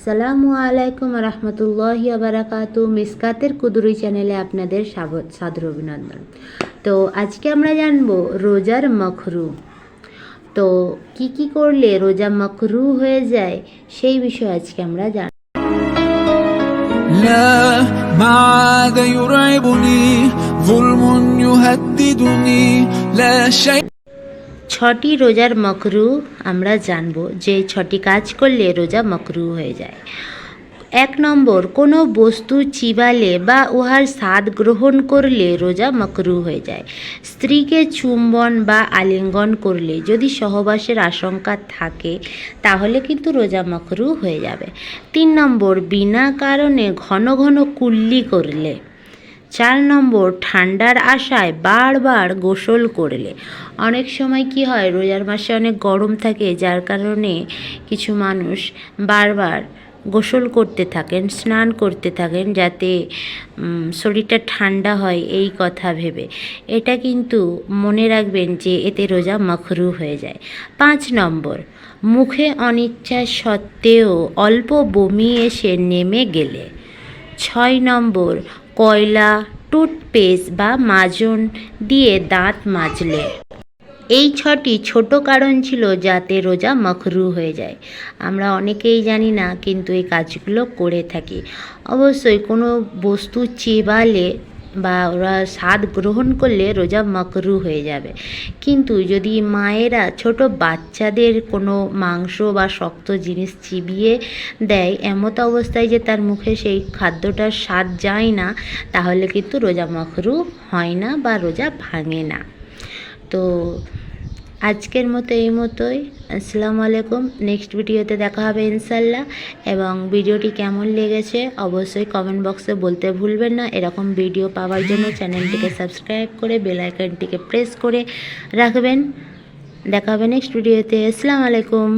আসসালামু আলাইকুম রহমতুল্লাহি আবরাকাতু মিসকাতের কুদুরি চ্যানেলে আপনাদের স্বাগত সাদর অভিনন্দন তো আজকে আমরা জানবো রোজার মখরু তো কি কি করলে রোজা মখরু হয়ে যায় সেই বিষয়ে আজকে আমরা জান لا ما عاد يرعبني ظلم يهددني لا شيء ছটি রোজার মকরু আমরা জানব। যে ছটি কাজ করলে রোজা মকরু হয়ে যায়। এক নম্বর, কোনো বস্তু চিবালে বা উহার স্বাদ গ্রহণ করলে রোজা মকরু হয়ে যায়। স্ত্রীকে চুম্বন বা আলিঙ্গন করলে যদি সহবাসের আশঙ্কা থাকে, তাহলে কিন্তু রোজা মকরু হয়ে যাবে। তিন নম্বর, বিনা কারণে ঘন ঘন কুল্লি করলে চার নম্বর ঠান্ডার আশায় বারবার গোসল করলে। অনেক সময় কি হয়, রোজার মাসে অনেক গরম থাকে, যার কারণে কিছু মানুষ বারবার গোসল করতে থাকেন, স্নান করতে থাকেন যাতে শরীরটা ঠান্ডা হয় এই কথা ভেবে। এটা কিন্তু মনে রাখবেন যে এতে রোজা মখরু হয়ে যায়। পাঁচ নম্বর, মুখে অনিচ্ছা সত্ত্বেও অল্প বমি এসে নেমে গেলে। ছয় নম্বর কয়লা, টুথপেস্ট বা মাজন দিয়ে দাঁত মাজলে। এই ছটি ছোট কারণ ছিল যাতে রোজা মখরু হয়ে যায়। আমরা অনেকেই জানি না, কিন্তু এই কাজগুলো করে থাকি। অবশ্যই কোনো বস্তু চেবালে বা ওরা স্বাদ গ্রহণ করলে রোজা মকরু হয়ে যাবে। কিন্তু যদি মায়েরা ছোট বাচ্চাদের কোনো মাংস বা শক্ত জিনিস চিবিয়ে দেয়, এমত অবস্থায় যে তার মুখে সেই খাদ্যটার স্বাদ যায় না, তাহলে কিন্তু রোজা মকরু হয় না বা রোজা ভাঙে না। তো আজকের মতো এই মতোই। আসসালামু আলাইকুম। নেক্সট ভিডিওতে দেখা হবে ইনশাল্লাহ এবং ভিডিওটি কেমন লেগেছে অবশ্যই কমেন্ট বক্সে বলতে ভুলবেন না। এরকম ভিডিও পাওয়ার জন্য চ্যানেলটিকে সাবস্ক্রাইব করে বেল আইকনটিকে প্রেস করে রাখবেন। দেখা হবে নেক্সট ভিডিওতে। আসসালামু আলাইকুম।